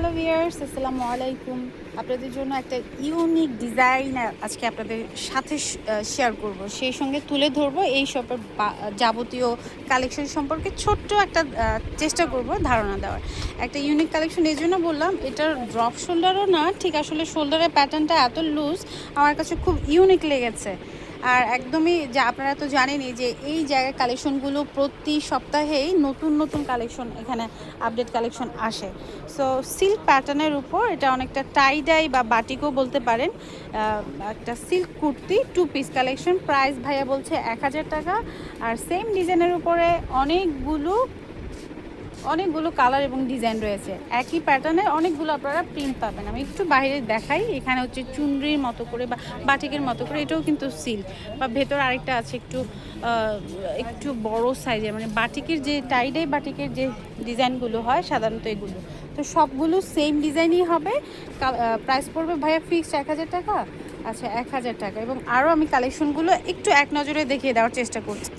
Hello viewers আসসালামু আলাইকুম। আপনাদের জন্য একটা ইউনিক ডিজাইন আজকে আপনাদের সাথে শেয়ার করব। সেই সঙ্গে তুলে ধরবো এই শপের যাবতীয় কালেকশন সম্পর্কে ছোট্ট একটা চেষ্টা করব ধারণা দেওয়ার। একটা ইউনিক কালেকশন এই জন্য বললাম, এটার ড্রপ শোল্ডারও না, ঠিক আসলে শোল্ডারের প্যাটার্নটা এত লুজ আমার কাছে খুব ইউনিক লেগেছে। আর একদমই যা আপনারা তো জানেনই যে এই জায়গার কালেকশনগুলো প্রতি সপ্তাহেই নতুন নতুন কালেকশন এখানে আপডেট কালেকশন আসে। সো সিল্ক প্যাটার্নের উপর এটা অনেকটা টাই ডাই বা বাটিকও বলতে পারেন একটা silk kurti two piece collection price ভাইয়া বলছে এক হাজার টাকা। আর সেম ডিজাইনের উপরে অনেকগুলো অনেকগুলো কালার এবং ডিজাইন রয়েছে। একই প্যাটার্নে অনেকগুলো আপনারা প্রিন্ট পাবেন। আমি একটু বাইরে দেখাই। এখানে হচ্ছে চুনরির মতো করে বা বাটিকের মতো করে, এটাও কিন্তু সিল্ক বা ভেতর আরেকটা আছে একটু একটু বড় সাইজের মানে বাটিকের যে টাইডাই বাটিকের যে ডিজাইনগুলো হয়, সাধারণত এগুলো। তো সবগুলো সেম ডিজাইনই হবে। প্রাইস পড়বে ভাইয়া ফিক্সড এক হাজার টাকা? আচ্ছা এক হাজার টাকা। এবং আরও আমি কালেকশনগুলো একটু এক নজরে দেখিয়ে দেওয়ার চেষ্টা করছি।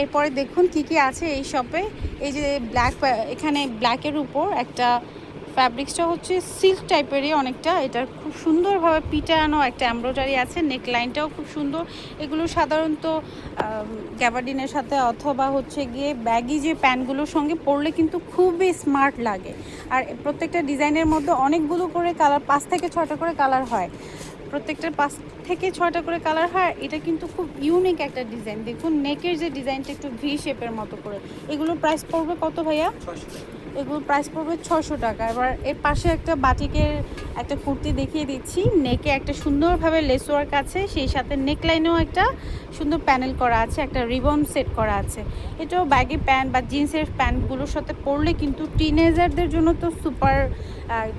এরপরে দেখুন কি কি আছে এই শপে এই যে ব্ল্যাক এখানে ব্ল্যাকের উপর একটা ফ্যাব্রিক্সটা হচ্ছে সিল্ক টাইপেরই অনেকটা। এটার খুব সুন্দরভাবে পিটানো একটা এমব্রয়ডারি আছে নেক লাইনটাও খুব সুন্দর। এগুলো সাধারণত গ্যাবার্ডিনের সাথে অথবা হচ্ছে গিয়ে ব্যাগি যে প্যান্টগুলোর সঙ্গে পরলে কিন্তু খুবই স্মার্ট লাগে। আর প্রত্যেকটা ডিজাইনের মধ্যে অনেকগুলো করে কালার পাঁচ থেকে ছটা করে কালার হয়। প্রত্যেকটার পাঁচ থেকে ছয়টা করে কালার হয় এটা কিন্তু খুব ইউনিক একটা ডিজাইন দেখুন নেকের যে ডিজাইনটা একটু ভি শেপের মতো করে। এগুলোর প্রাইস পড়বে কত ভাইয়া? এগুলোর প্রাইস পড়বে ছশো টাকা। এবার এর পাশে একটা বাটিকের একটা কুর্তি দেখিয়ে দিচ্ছি। নেকে একটা সুন্দরভাবে লেস ওয়ার্ক আছে, সেই সাথে নেকলাইনেও একটা সুন্দর প্যানেল করা আছে, একটা রিবন সেট করা আছে। এটাও ব্যাগি প্যান্ট বা জিন্সের প্যান্টগুলোর সাথে পরলে কিন্তু টিনেজারদের জন্য তো সুপার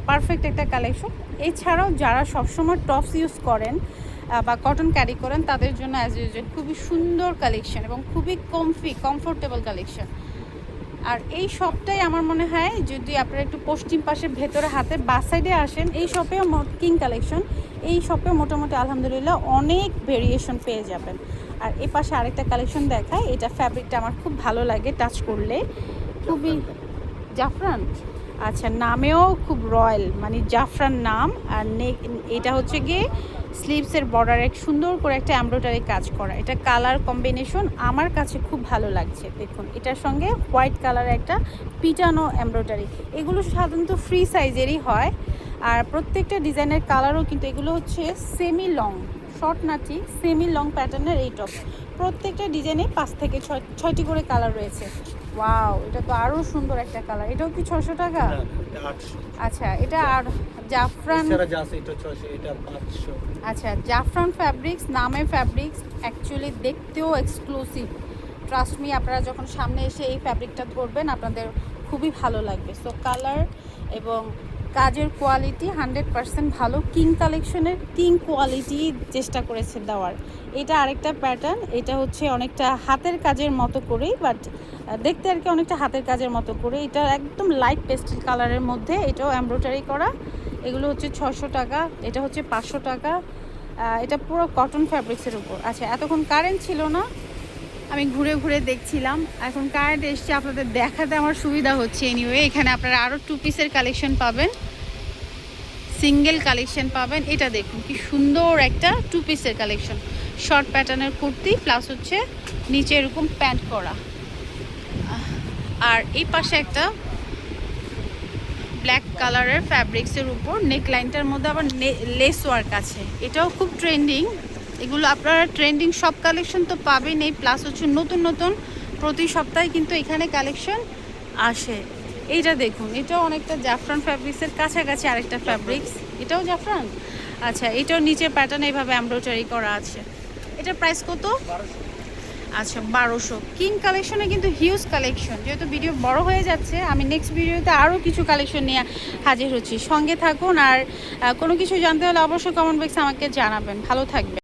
পারফেক্ট একটা কালেকশন এছাড়াও যারা সবসময় টপস ইউজ করেন বা কটন ক্যারি করেন, তাদের জন্য অ্যাজ ইউজুয়াল খুবই সুন্দর কালেকশন এবং খুবই কমফি কমফোর্টেবল কালেকশন আর এই শপটাই আমার মনে হয় যদি আপনারা একটু পশ্চিম পাশে ভেতরে হাতে বাস সাইডে আসেন, এই শপেও কিং কালেকশন এই শপে মোটামুটি আলহামদুলিল্লাহ অনেক ভেরিয়েশন পেয়ে যাবেন। আর এই পাশে আরেকটা কালেকশন দেখায় এটা ফ্যাব্রিকটা আমার খুব ভালো লাগে টাচ করলে। খুবই জাফরান। আচ্ছা নামেও খুব রয়্যাল মানে জাফরান নাম। আর এটা হচ্ছে গিয়ে স্লিভসের বর্ডারে সুন্দর করে একটা এমব্রয়ডারি কাজ করা। এটা কালার কম্বিনেশন আমার কাছে খুব ভালো লাগছে দেখুন। এটার সঙ্গে হোয়াইট কালারের একটা পিটানো এমব্রয়ডারি এগুলো সাধারণত ফ্রি সাইজেরই হয়। আর প্রত্যেকটা ডিজাইনের কালারও কিন্তু এগুলো হচ্ছে সেমি লং শর্ট না ঠিক সেমি লং প্যাটার্নের এই টপ প্রত্যেকটা ডিজাইনে পাঁচ থেকে ছয় ছয়টি করে কালার রয়েছে। ওয়াও এটা তো আরও সুন্দর একটা কালার এটাও কি ছশো টাকা? আচ্ছা এটা আর জাফরান আচ্ছা জাফরান ফ্যাব্রিক্স নামে ফ্যাব্রিক্স অ্যাকচুয়ালি দেখতেও এক্সক্লুসিভ ট্রাস্ট মি আপনারা যখন সামনে এসে এই ফ্যাব্রিকটা ধরবেন আপনাদের খুবই ভালো লাগবে। সো কালার এবং কাজের কোয়ালিটি হান্ড্রেড পার্সেন্ট ভালো। কিং কালেকশনের কিং কোয়ালিটি চেষ্টা করেছে দেওয়ার। এটা আরেকটা প্যাটার্ন এটা হচ্ছে অনেকটা হাতের কাজের মতো করেই বাট দেখতে আর কি অনেকটা হাতের কাজের মতো করে। এটা একদম লাইট পেস্টেল কালারের মধ্যে এটাও এমব্রয়ডারি করা। এগুলো হচ্ছে ছশো টাকা, এটা হচ্ছে পাঁচশো টাকা। এটা পুরো কটন ফ্যাব্রিক্সের উপর। আচ্ছা এতক্ষণ কারেন্ট ছিল না, আমি ঘুরে ঘুরে দেখছিলাম। এখন কারেন্ট এসছে, আপনাদের দেখাতে আমার সুবিধা হচ্ছে এনিওয়ে এখানে আপনারা আরও টু পিসের কালেকশন পাবেন। সিঙ্গেল কালেকশন পাবেন। এটা দেখুন, কি সুন্দর একটা টু পিসের কালেকশন শর্ট প্যাটার্নের কুর্তি প্লাস হচ্ছে নিচে এরকম প্যান্ট করা। আর এই পাশে একটা ব্ল্যাক কালারের ফ্যাব্রিক্সের উপর নেক লাইনটার মধ্যে আবার লেস ওয়ার্ক আছে। এটাও খুব ট্রেন্ডিং এগুলো আপনারা ট্রেন্ডিং সব কালেকশন তো পাবেন এই প্লাস হচ্ছে নতুন নতুন প্রতি সপ্তাহে কিন্তু এখানে কালেকশন আসে। এইটা দেখুন এটাও অনেকটা জাফরান ফ্যাব্রিক্সের কাছাকাছি আরেকটা ফ্যাব্রিক্স এটাও জাফরান? আচ্ছা এটাও নিচে প্যাটার্ন এইভাবে এমব্রয়ডারি করা আছে। এটার প্রাইস কত? আচ্ছা বারোশো। কিং কালেকশনে কিন্তু হিউজ কালেকশন। যেহেতু ভিডিও বড় হয়ে যাচ্ছে, আমি নেক্সট ভিডিওতে আরও কিছু কালেকশন নিয়ে হাজির হচ্ছি। সঙ্গে থাকুন আর কোনো কিছু জানতে হলে অবশ্যই কমেন্ট বক্সে আমাকে জানাবেন। ভালো থাকবে